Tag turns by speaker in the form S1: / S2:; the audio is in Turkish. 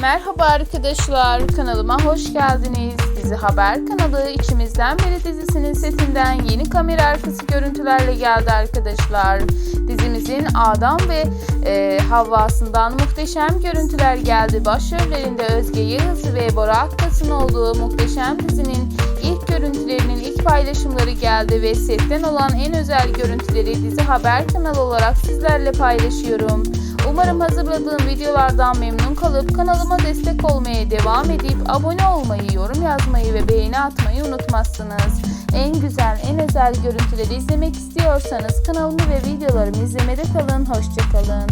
S1: Merhaba arkadaşlar, kanalıma hoş geldiniz. Dizi Haber kanalı İçimizden Biri dizisinin setinden yeni kamera arkası görüntülerle geldi arkadaşlar. Dizimizin Adam ve e, Havva'sından muhteşem görüntüler geldi. Başrollerinde Özge Yağız ve Bora Aktas'ın olduğu muhteşem dizinin ilk görüntülerinin ilk paylaşımları geldi ve setten olan en özel görüntüleri Dizi Haber kanalı olarak sizlerle paylaşıyorum. Umarım hazırladığım videolardan memnun kalıp kanalıma destek olmaya devam edip abone olmayı, yorum yazmayı ve beğeni atmayı unutmazsınız. En güzel, en özel görüntüleri izlemek istiyorsanız kanalımı ve videolarımı izlemede kalın. Hoşçakalın.